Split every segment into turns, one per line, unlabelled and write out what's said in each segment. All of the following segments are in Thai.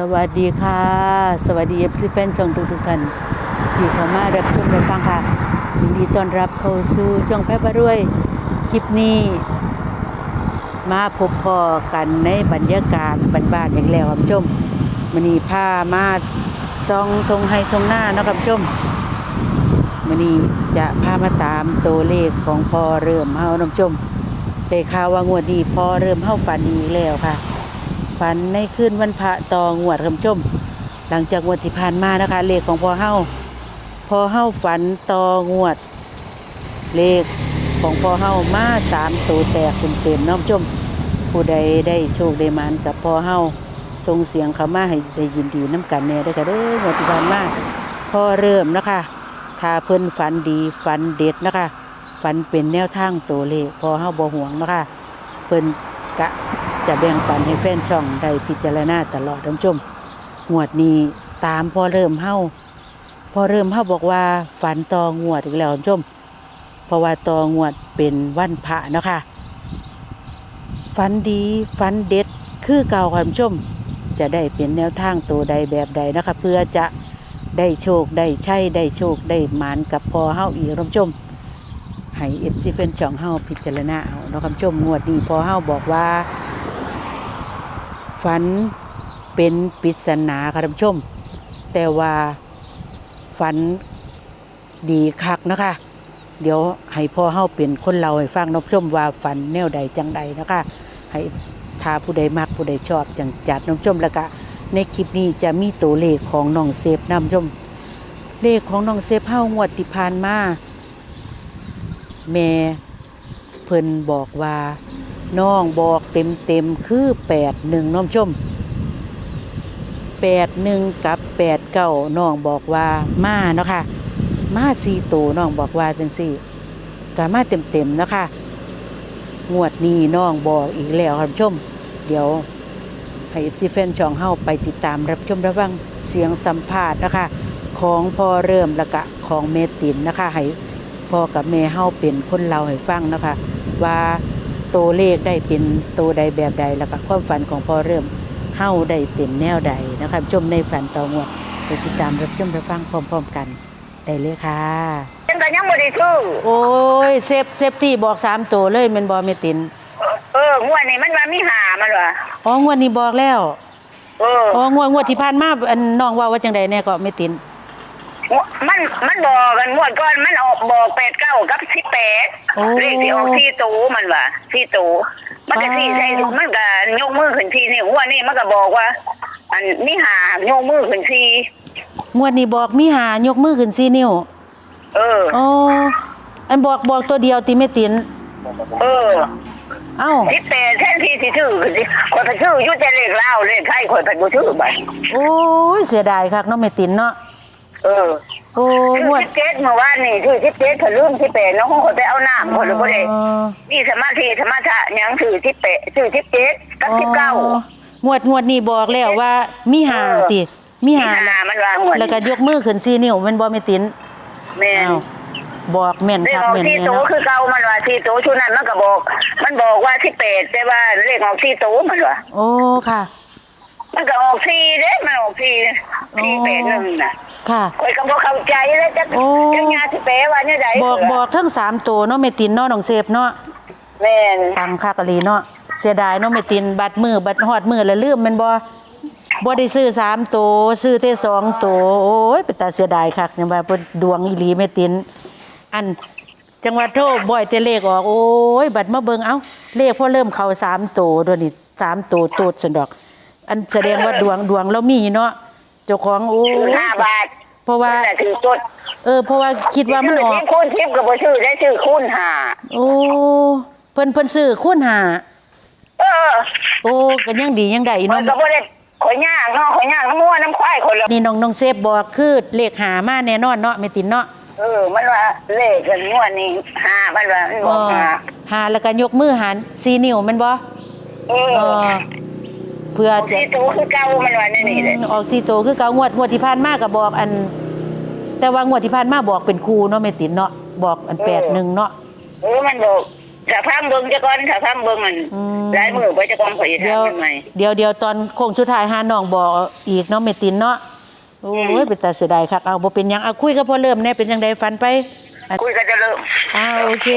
สวัสดีค่ะ สวัสดีเอฟซีแฟนช่องทุกทุกท่านที่เข้ามารับชมรับฟังค่ะยินดีต้อนรับเข้าสู่ช่องแพร่บรวยคลิปนี้ มาพบพอกันในบรรยากาศบ้านๆอย่างแล้วครับชมมันนี้ามาซองทงให้ทงหน้านะครับชมมันนี้จะพามาตามตัวเลขของพอเริ่มเฮาน้ำชมได้ข่าวว่างวดนี้พอเริ่มเฮาฝันอีแล้วค่ะ ฝันในคืนวันพระตองวดคำชม หลังจากงวดที่ผ่านมานะคะ เลขของพอเฮาพอเฮาฝันตองวด เลขของพอเฮามาสามตัวแตกเต็มๆน้องชม ผู้ใดได้โชคได้มานกับพอเฮาส่งเสียงเขามาให้ได้ยินดีน้ำกันแน่ได้ค่ะเด้องวดที่ผ่านมาพอเริ่มนะคะถ้าเพิ่นฝันดีฝันเด็ดนะคะฝันเป็นแนวทางตัวเลขพอเฮาบ่ห่วงนะคะเพิ่นกะ จะแบ่งปันให้แฟนช่องได้พิจารณาตลอดท่านผู้ชมงวดนี้ตามพอเริ่มเฮาพอเริ่มเฮาบอกว่าฝันตองวดอีกแล้วท่านผู้ชม เพราะว่าตองวดเป็นวันพระเนาะค่ะฝันดีฝันเด็ดคือเก่าค่ะท่านผู้ชม จะได้เป็นแนวทางตัวใดแบบใดนะคะ เพื่อจะได้โชคได้ใช่ได้โชคได้หมานกับพอเฮาอีกท่านผู้ชมให้เอฟซีเฟนช่องเฮาพิจารณาเอาเนาะคำชมงวดนี้พอเฮาบอกว่า ฝันเป็นปริศนาค่ะท่านผู้ชม แต่ว่าฝันดีคักนะคะ เดี๋ยวให้พ่อเฮาเป็นคนเล่าให้ฟังนาะผู้ชมว่าฝันแนวใดจังใดนะคะให้ถ้าผู้ใดมักผู้ใดชอบจังจัดน้องชมแล้วก็ในคลิปนี้จะมีตัวเลขของน้องเซฟนำชม เลขของน้องเซฟเฮางวดที่ผ่านมาแม่เพิ่นบอกว่า น้องบอกเต็มเต็มๆคือแปดหนึ่งน้องชมแปดหนึ่งกับแปดเก้าน้องบอกว่ามาเนาะค่ะ มาสี่ตัวน้องบอกว่าจังสี่กามาเต็มเต็มๆเนาะค่ะงวดนี้น้องบอกอีกแล้วครับชม เดี๋ยวให้ซีแฟนช่องเฮาไปติดตามรับชมรับฟังเสียงสัมภาษณ์นะคะ ของพ่อเริ่มล้วก็ของเมตินนะคะให้พ่อกับแม่เฮาเป็นคนเล่าให้ฟังนะคะ ว่า ตัวเลขได้เป็นตัวใดแบบใด แล้วก็ความฝันของพ่อเริ่มเฮาได้เป็นแนวใดนะคะชมในฝันต่องวดไปติดตามรับชมรับฟังพร้อม ๆ กันได้เลยค่ะ
ฉันก็ยังบ่ได้ซื้อ
โอ้ยเซฟเซฟตี้บอกสามตัวเลยแมันบอเมติน
เอองวดนี้มันว่ามีหามันว่ะ
อ๋องวดนี้บอกแล้ว
เออ
อ๋องวดงวดที่ผ่านมาอันน้องว่าว่าจังใดแน่ก็เมติน
มันมันบอกกันงวดก่อนมันออกบอกแปดเก้ากับสิบแปด
โอ้
เลขที่ออกที่ตูมันว่ะที่ตูมันก็ที่ใส่มันก็ยกมือขึ้นทีนี่งวดนี้มันก็บอกว่า อันมีหายกมือขึ้นที
งวดนี้บอกมีหายกมือขึ้นสี่นิ้ว
เออ
อ๋ออันบอกบอกตัวเดียวติเมติน
เออ
เอ้า
สิบแปดแทนที่สิถือขึ้นสิข่อยไปซื้ออยุ่แต่เลขเล่าเลขไทยข่อยไปบ่ซื้อบัด
โอ้ยเสียดายคักเนาะเมตินเนาะ
เออ
โอ้ย
ซื้อง
วด
สิบเจ็ดเมื่อวานนี่ซื้อสิบเจ็ดข่อยลืมสิบแปดน้องข่อยไปเอาน้ำข่อยเลยบ่ได้
อ๋อ
นี่สมาธิสมาธิยังถือที่เปะถือที่เจ็ดกับที่เก้า
งวดงวดนี้บอกแล้วว่ามีหา
เออ
ติ มีหา
ที่หามันวางหมด
แล้วก็ยกมือขึ้นสี่นิ้วแมันบ่เมติน
แม่น
อ้าวบอกแม่น
เลข
คัก
ออก
แม่น
ที่
เนี่ย
โต
เนาะ
คือเก้ามันว่าที่โตชุดนั้นมันก็บอก มันบอกว่าที่เปดแต่ว่าเลขออกที่โตมันว่า
โอ้ค่ะ
มันก็ออกที่เด้มันออกที่ที่เปดหนึ่งน่ะ
ค่ะ
คอยก็บ่เข้าใจเลยจัก
โอ้
จักงานที่เปว่าเนี่ยใด
บอกบอกทั้งสามตัวเนาะเมตินเนาะน้องเซฟเนาะ
แม่น
ตังคักอะลีเนาะเสียดายเนาะเมตินบัดมือบัดฮอดมือแล้วลืมแมันบ่บ่ได้ซื้อสามตัวซื้อแต่สองตัวโอ้ยเป็นตาเสียดายคักจังว่าเพิ่นดวงอีหลีเมติน อันจังหวัดโทบ่อยแต่เลขออกโอ้ยบัดมาเบิ่งเอ้าเลขพอเริ่มเข้าสามตัวตัวนี้สามตัวตูดสันดอก อันแสดงว่าดวงดวงเรามีเนาะเจ้าของโอ้
ถือยห้าบาท
เพราะว่า
นั่นน่ะถือจุด
เออเพราะว่าคิดว่ามันออก
ทิปคูณทิปก็บ่ชื่อได้ชื่อคูณห้า
โอ้เพิ่นเพิ่นซื้อคูณหา
เออ
โอ้ก็ยังดียังได้
ข่อ
เนาะ
ยก็บ่ได้ข่อยย่างเนาะข่อยย่างน้ำมัวน้ำควายข่อยเลย
นี่น้องน้องเซฟบอกคือเลขหามาแน่นอนเนาะแม่ตินเนาะ
เออ มันว่าเลขกันงวดนี้ห้ามันว่ามันบอกห้า
หาแล้วก็ยกมือหัน4นิ้วแม่นบ่
เออ
เออ เพื่อจะ
ที่ตูคือเก่ามันว่านี่นี่เลย
ออกสี่ตัวคือเก่างวดงวดที่ผ่านมาก็บอกอัน แต่ว่างวดที่ผ่านมาบอกเป็นครูเนาะแม่ตินเนาะบอกอันแปดหนึ่งเนาะ
เออมันบอกถ้าพังเบิ่งจะก่อนถ้าพังเบิ่งมัน
อืม
หลายมือไปจะก่อนข่อยจะ
เดี๋ยว
ทำยังไง
เดี๋ยวเดี๋ยวตอนโค้งสุดท้ายหาน้องบอกอีกเนาะเมตินเนาะโอ้ยเป็นตาเสียดายคักเอาบ่เป็นหยังเอาคุยกับพ่อเริ่มแน่เป็นจังไดฝันไปอะ
คุยกันจะเริ่ม
อ้าวโอเค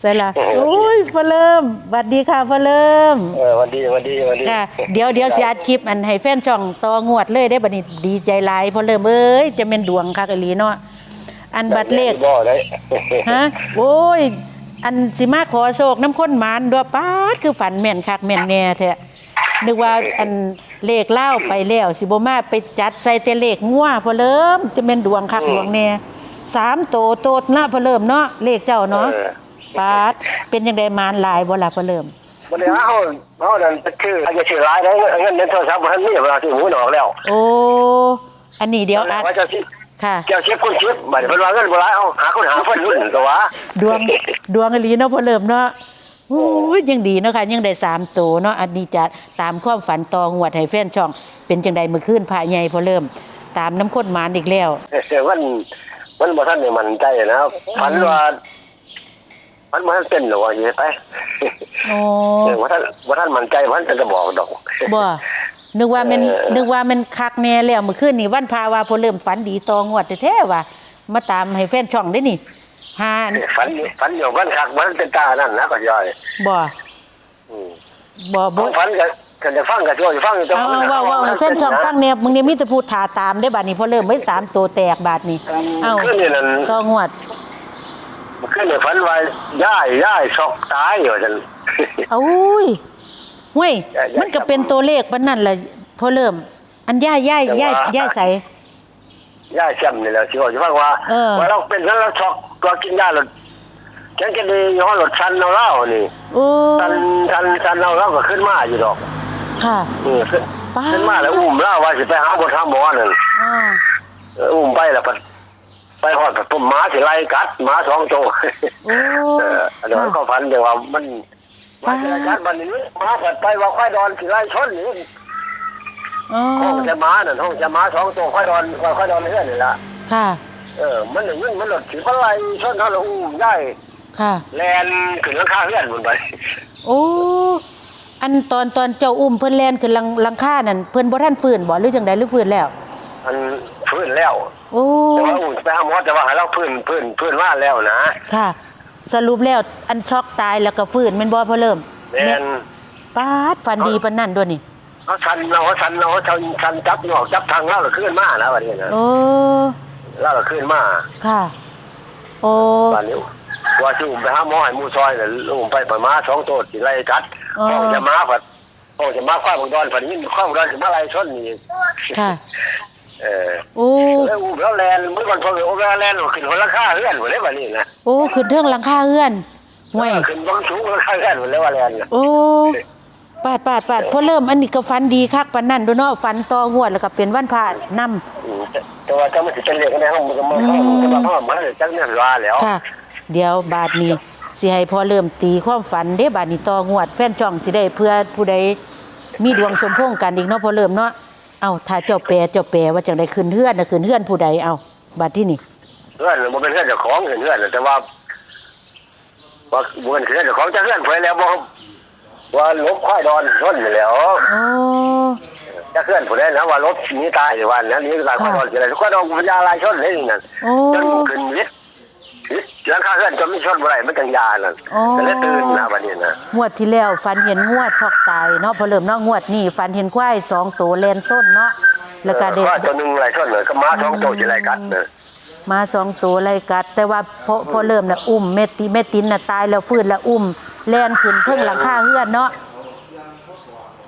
ใส่ละโอ้ยพ่อเริ่มสวัสดีค่ะพ่อเริ่ม
เออวันดีวันดีวันดี
ค่ะ เดี๋ยวเดี๋ยวสิอัดคลิปอันให้แฟนช่องต่องวดเลยได้บัดนี้ดีใจหลายพ่อเริ่มเอ้ยจะเป็นดวงคักอีหลีเนาะอันบัตรเลข
บ่ได้
ฮะโอ้ย อันสิมาขอโศกน้ำข้นหมานด้วยป้าดคือฝันแม่นคักแม่นแน่แท้นึกว่าอันเลขเล่าไปแล้วสิบ่มาไปจัดใส่แต่เลขงัวพอเริ่มจะเป็นดวงคักดวงแน่สามโตโตดนะพอเริ่มเนาะเลขเจ้าเนาะ ป้าดเป็นจังไดมานหลายบ่ล่ะพอเริ่ม
วันนี้เฮาเฮานั่นชื่ออาจจะชื่อหลายได้เงินในโทรศัพท์บ่ทันมีเวลาที่หูดอกแล้ว
โอ้อันนี้เดี๋ยวอัด
ว่าจะสิ
ค่ะ
เจ้าเช็คคนเช็คบัดเพิ่นว่าเงินบ่หลายเอาหาคนหาเพิ่นรุ่นตัววะ
ดวงดวงอีหลีเนาะพอเริ่มเนาะโอ้ยยังดีเนาะค่ะยังได้สามโตเนาะอันนี้จะตามความฝันตองวดให้แฟนช่อง เป็นจังใดเมื่อคืนพระใหญ่พอเริ่ม ตามน้ำข้นหมานอีกแล้ว
แต่มันมันบ่ทันได้มั่นใจนะฝันว่า มันบ่ทันเป็นหรอกว่าอย่างนี้ไป
โอ้
เออบ่ทันบ่ทันมั่นใจมันจะบอกดอก
บ่นึกว่ามัน
เออ
นึกว่ามันคักแน่แล้วเมื่อคืนนี่วันพาว่าพอเริ่มฝันดีตองวดแท้ๆว่ะมาตามให้แฟนช่องได้นี่หา
ฝันฝันอยู่มันคักมันเป็นตานั่นนะก็ย่อย
บ่
อืม
บ่บ่
ฝันก็กันจะฟังก็ช่วยฟังอยู่
เอาเอาเว่าเว่าให้แฟนช่องฟังแนบมึงนี่มีแต่พูดถาตามได้บัดนี้พอเริ่มไว้สามตัวแตกบาดนี้เอ้า
ขึ้นนี่นั่น
ตองวด
ขึ้นนี่ฝันว่าย่ายย่ายช็อกตายอยู่จัง
เอาอุ้ยห้วย
ย่าย่า
มันก็เป็นตัวเลขปานนั้นแหละพอเริ่ม อันย่ายย่ายย่าย
แต่ว่า
ย่ายใส
ย่ายช้ำนี่แหละสิว่าสิฟังว่า
เออ
ว่าเราเป็นแล้วเราช็อกก็กินยาแล้วฉันก็ดีย้อนรถชันเอาเล่านี่
โอ้
ชันชันชันเอาเล่าก็ขึ้นมาอยู่ดอก
ค่ะ
เออขึ้น
ป้า
ขึ้นมาแล้วอุ้มเล่าว่าสิไปหาบนทางหมอนั่น
อ่า
เอออุ้มไปแล้วไป ไปหอดปุ่มหมาสิไล่กัดหมาสองตัว
โอ้
เออเดี๋ยวก็พันเดี๋ยวว่ามันหมาสิไล่กัดบันนี้หมาผัดไปว่าควายดอนสิไล่ชนนี่
อ๋อ
ห้องจะหมานั่นห้องจะหมาสองตัวควายดอนควายดอนเรื่อยนี่ละ
ค่ะ
เออมันหนึ่งมันมันหลดถือปลาไหลชนเขาและอู้มได้
ค่ะ
แลนขึ้นหลังคาเฮือนบนไป
โอ้อันตอนตอนเจ้าอุ้มเพิ่นแล่นขึ้นหลังหลังคานั่นเพิ่นบ่ทันฟื้นบ่หรือจังใดหรือฟื้นแล้ว
มันพื้นแล้ว
โอ้
แต่ว่าอู้ไปหาหมอแต่ว่าให้เราพื้นพื้นพื้นว่าแล้วนะ
ค่ะ สรุปแล้วอันช็อกตายแล้วก็ฟื้นแม่นบ่พอเริ่ม
แม่น
ป้าดฝันดีปานนั้นด้วยนี่
เขาชันเราเขาชันเราเขาชันชันจับหนอกจับทางเล่าเราขึ้นมานะวันนี้นะ
โอ้
เล่าเราขึ้นมา
ค่ะโอ้
วันนี้ว่าที่อุ้มไปหาหมอให้หมูซอยเนี่ยอุ้มไปปล่อยม้าสองตัวสิไล่กัดห้องจะม้าผัดห้องจะม้าควายบงดอนผัดยิ่งควายบงดอนจะมาไล่ชนนี่
ค่ะ
เออ
โอ้
แล้วอุ้มแล้วแลนเมื่อก่อนพอโอ้แล้วแลนขึ้นคนละค่าเฮือนหมดเลยวันนี้นะ
โอ้ขึ้นเทิงหลังคาเฮือนห่วย
ขึ้นบางสูงคนละค่าเฮือนหมดเลยว่าแลนน่ะ
โอ้ปาดปาดปาดพอเริ่มอันนี้ก็ฟันดีคักปานนั้นดูเนาะฟันต่องวดแล้วก็เป็นวันพระนำ
อืมแต่แต่ว่าจะไม่สิเป็นเรียกในห้องมันก็มันก็มันก็มันก็จังเนี่ยว่าแล้ว
ค่ะ เดี๋ยวบาทนี้สิให้พอเริ่มตีความฝันเด้บาทนี้ต่องวด แฟนช่องสิได้เพื่อผู้ใดมีดวงสมพงษ์กันอีกเนาะพอเริ่มเนาะ เอาถ้าเจ้าแปรเจ้าแปรว่าจังไดขึ้นเฮือนน่ะขึ้นเฮือนผู้ใดเอาบาดที่นี่
เพื่อนมันเป็นเพื่อนเจ้าของเห็นเพื่อนแต่ว่าว่าบุญเพื่อนเจ้าของจะเพื่อนไปแล้วบอกว่าลบควายดอนชนไปแล้ว
โอ้
จะเพื่อนผู้ใดนะว่าลบหนีตายวันนั้นนี้ตายควายดอนอะไรควายดอนปัญญาลายชนเลยนั่น
โอ้
จนขึ้นวิทย์วิทย์ หลังคาเพื่อนจนไม่ชนอะไรมันจังยานั่น
โอ้
ก็เลยตื่นนะวันนี้นะ
งวดที่แล้วฟันเห็นงวดช็อกตายเนาะพอเริ่มเนาะงวดนี้ฟันเห็นควายสองตัวแลนส้นเนาะแล้วก็เด็ก
ควายตัวหนึ่งอะไรชนเลยก็ม้าสองตัวจะอะไรกันเนอะ
มาสองตัวไล่กัด แต่ว่าพอพอเริ่มน่ะอุ้มเมติเมตินน่ะตายแล้วฟื้นแล้วอุ้มแล่นขึ้นเพิ่งหลังคาเฮือนเนาะ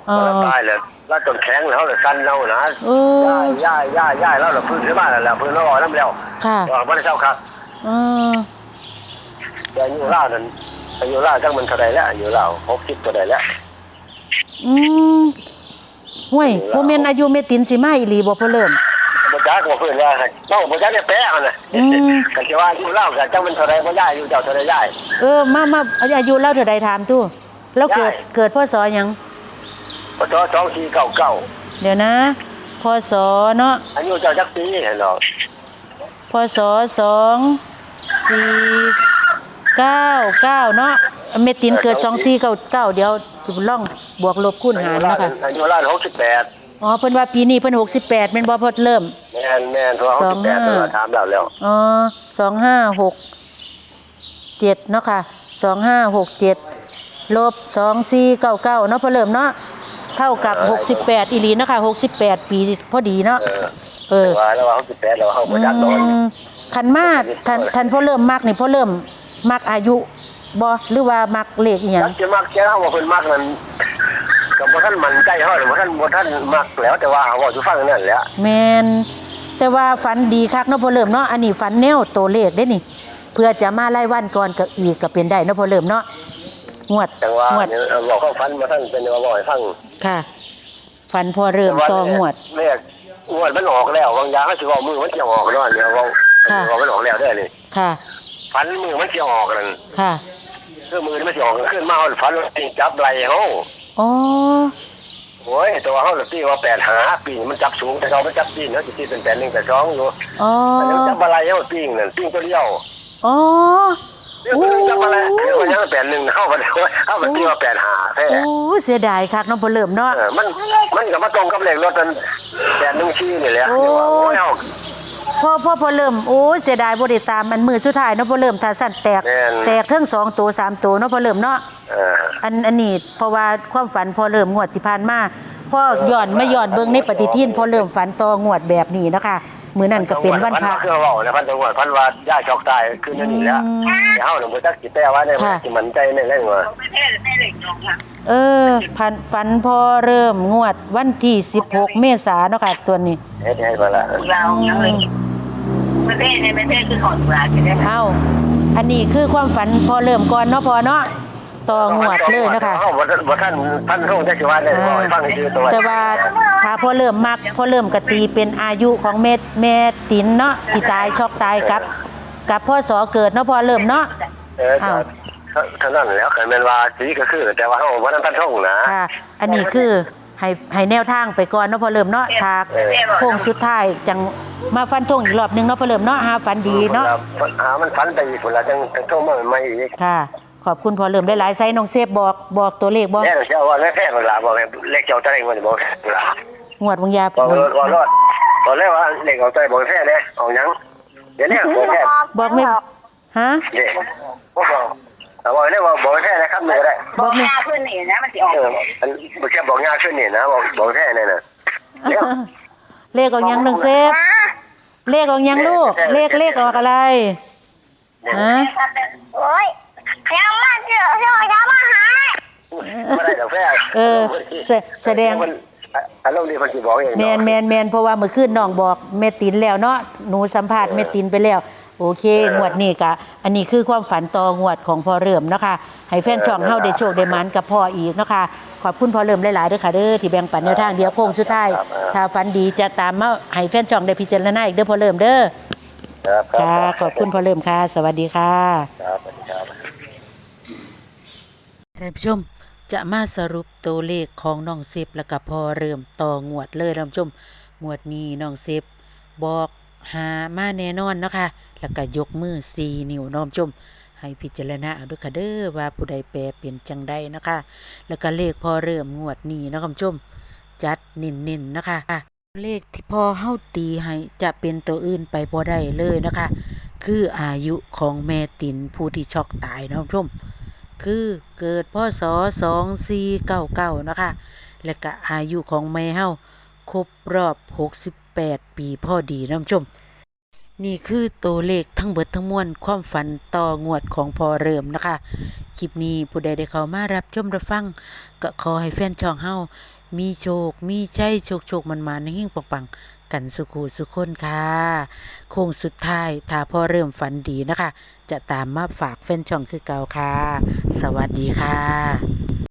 เออ
ตายเลยแล้วจนแข็งแล้วเลยสั้นเรานะ
เออ
ย่ายย่ายย่ายแล้วเราพื้นขึ้นมาแล้วพื้นเราอ่อนน้ำแล้ว
ค่ะ
ไม่ได้เช่าครับ
เออ
แต่อายุเล่านั้นอายุเล่าจังมันเท่าไรแล้วอายุเล่าหกสิบเท่าไรแล้ว
อืมห่วยโมเมนอายุเมตินสิมาอีหลีบ่พอเริ่ม
บจ้าก็เพื่อนว่าน้องบจ้าเนี่ยแปะมันนะ
อืม
กันที่ว่าอายุเล่ากันจังมันเท่าไรบ่ย่ายอายุเจ้าเท่าไรย่าย
เออมามาอายุเล่าเท่าใดถามตู้แล้วเกิด
ได้
เกิดพศหยัง
พศสองสี่เก้าเก้า
เดี๋ยวนะพศเนาะ
อายุเจ้าจักปีเห็นหรอ
พศสองสี่ เก้าเก้าเนาะเมตินเกิด2499เดี๋ยวสิลองบวกลบคูณหารนะคะ
อายุร้านหกสิบแปด
อ๋อเพิ่นว่าปีนี้เพิ่น68แม่นบ่พอเริ่ม
แม่นแม่นเพราะหกสิบแปด
สองห้า
เราถามแล้วแล้ว
อ๋อสองห้าหกเจ็ดเนาะค่ะสองห้าหกเจ็ดลบสองสี่เก้าเก้าเนาะพอเริ่มเนาะเท่ากับหกสิบแปดอีหลีเนาะค่ะหกสิบแปดปีพอดีเนาะ
เออ
เออ
ว่าแล้วว่าหกสิบแปดเราเข้า
อื
ประจักษ์ตอน
มคันมาทันทันพอเริ่มมักนี่พอเริ่ม มักอายุบ่หรือว่ามักเลขอีหยั
จั
ง
กจะมักแค่ว่าเพิ่นมักนั้นกับบ่ท่านมันใจเฮาหรือบ่ท่านบ่ท่านมักแล้วแต่ว่าเว้าสิฟังนั่นแหละ
แมนแต่ว่าฝันดีคักเนาะพอเริ่มเนาะอันนี้ฝันแนวตัวเลขได้นี่ เพื่อจะมาไล่วันก่อนก็อีกก็เป็นได้เนาะพอเริ่มเนาะงวด
จังว่าง
วด
เนี่ยบอกเข้าฟันบ่ท่านเป็นว่าบ่ให้ฟัง
ค่ะ ฝันพอเริ่มต่องวด
เลขงวดมันออกแล้วบางอย่างเขาสิเว้ามือมันสิออกเนาะเนี่ยเว้า
ค่ะ
เว้ามันออกแล้วเด้อนี่
ค่ะ
ฟันมือมันสิออกนั่น
ค่ะ
คือมือมันสิออกขึ้นมาเอาฟันสิจับไหล่เฮา
อ๋อ
โอ้ยตัวเฮาน่ะตีว่า8หาปีมันจับสูงแต่เรามันจับตีนเนาะสิตีเป็น8 1แต่2อยู่
อ๋อ
อันนี้มันจับอะไรเฮาปิ้งนั่นปิ้งตัวเดียว
อ๋อ
เดี๋ยวมันจับอะไรเดี๋ยวมันยัง8 1เฮาบ่ได้ว่าเฮามันตีว่า8หาแท้
โอ้เสียดายคักเน้องพอเริ่มเนาะ
เออมันมันก็มาตรงกับเลขรถนั้น8 1ชี้นี่แหละ
โอ้
เดี๋ย
พ่อพ่อพอเริ่มโอ้เสียดายบ่ได้ตามมันมือสุดท้ายเนาะพอเริ่มถ้าสั่นแตก
แม่น
แตกทั้งสองตัวสามตัวเนาะพอเริ่มเนาะ
เออ
อันอันนี้เพราะว่าความฝันพอเริ่มงวดที่ผ่านมาพ่อย้อนไม่ย้อนเบิ่งในปฏิทินพอเริ่มฝันต่องวดแบบนี้นะคะมื้อนั้นก็เป็นวันพระ
พันคือเว้านะพันจังหวัดพันว่าย่าช็อกตายคือนั่นนี่แหละ
อืม
แต่เฮาน่ะบ่จักสิแปลว่าได้
ค่ะ
สิมันใจในเรื่องว่า
ไม่ได้ไม่ได้ลงค่ะ
เออพันฝันพอเริ่มงวดวันที่ 16 เมษายนเนาะค่ะตัวนี้
เฮ็ดให้มาละ
เรายังเลย ไม่ได้ในไม่ได้คือของปลาจะได้
เอ้าอันนี้คือความฝันพอเริ่มก่อนเนาะพอเนาะต่องวดเลยนะคะ
เฮาบ่ทันบ่ทันพันโรงจักสิว่าได้บ่ให้ฟังชื่อตัว
แต่ว่าถ้าพอเริ่มมักพอเริ่มกตีเป็นอายุของแม่แม่ตินเนาะที่ตายช็อกตายกับ กับพ่อสอเกิดเนาะพอเริ่มเนาะ
เออก็เท่านั้นแล้วคันแม่นว่าสีก็คือ แต่ว่าเฮาบ่ทันพันโรงนะ
ค่ะอันนี้คือ ให้ให้แนวทางไปก่อนเนาะพอเริ่มเนาะทาโค้งสุดท้ายจังมาฟันธงอีกรอบหนึงเนาะพอเริ่มเนาะหาฝันดีเนาะ
หามันฝันไปอีกพุ่นละจังจังโทรมาใหม่อีก
ค่ะ ขอบคุณพอเริ่มได้หลายไซส์น้องเซฟบอกบอกตัวเลขบอก
แน่เชื่อว่าแม่แพ้เวลาบอกให้เลขเจ้าตะไลบ่ได้บอกเวลาง
วดวงยา
บอกรถบอกรถบอกเลยว่าเลขเอาใจบอกแพ้เด้เอาหยังเดี๋ยวนี้บอกแพ้
บอกไม่ฮะ
เด้บ่บอกเอาบอกเลยว่าบอกแพ้ นะครับนี่ก็ได้
บอก
ไม่
ยาขึ้นนี่นะมันจะออก
เอออันบ่แค่บอกงานขึ้นนี่นะบอกบอกแพ้นี่น่ะเดี๋ยว
เลขออกยังน้องเซฟเลขออกยังลูก เลขเลขออกอะไรฮะ
โอ้ยยังมาเจอเจอยังมาหา
บ่ได้ดอกแพ้
เออแสแสดง
อารมณ์ดีเพิ่นสิบอกเอง
แมนแมนแมนเพราะว่าเมื่อคืนน้องบอกแม่ตินแล้วเนาะหนูสัมภาษณ์แม่ตินไปแล้ว โอเค งวดนี้กะอันนี้คือความฝันต่องวดของพ่อเริ่มเนาะคะให้แฟนช่องเฮาได้โชคได้หมันกับพ่ออีกเนาะคะขอบคุณพ่อเริ่มหลายๆเด้อค่ะเด้อที่แบ่งปันแนวทางเดียวโค้งสุดท้ายถ้าฝันดีจะตามมาให้แฟนช่องได้พิจารณาอีกเด้อพ่อเริ่มเด้อ
ครับ
ค่ะขอบคุณพ่อเริ่มค่ะ สวัสดีค่ะ
ครับสวัสดีครับ
ท่านผู้ชมจะมาสรุปตัวเลขของน้องเซฟแล้วก็พอเริ่มต่องวดเลยท่านผู้ชมงวดนี้น้องเซฟบอก หามาแน่นอนเนาะคะแล้วก็ยกมือสี่นิ้วน้องชม ให้พิจารณาเอาด้วยค่ะเด้อว่าผู้ใดแปลเปลี่ยนจังใดนะคะแล้วก็เลขพอเริ่มงวดนี้เนาะคุณผู้ชม จัดเน้นๆนนะคะเลขที่พอเฮาตีให้จะเป็นตัวอื่นไปบ่ได้เลยนะคะ คืออายุของแม่ตินผู้ที่ช็อกตายนะคุณผู้ชมคือเกิดพศ2499นะคะ และก็อายุของแม่เฮาครบรอบ 8 ปีพอดีน้ำชม นี่คือตัวเลขทั้งเบิดทั้งมวลความฝันต่องวดของพอเริ่มนะคะ คลิปนี้ผู้ใดได้เข้ามารับชมรับฟัง ก็ขอให้แฟนช่องเฮามีโชค มีชัยโชคโชคมันมาในหิ่งปังๆ กันสุขูสุขคนค่ะ โค้งสุดท้ายถ้าพอเริ่มฝันดีนะคะ จะตามมาฝากแฟนช่องคือเก่าค่ะ สวัสดีค่ะ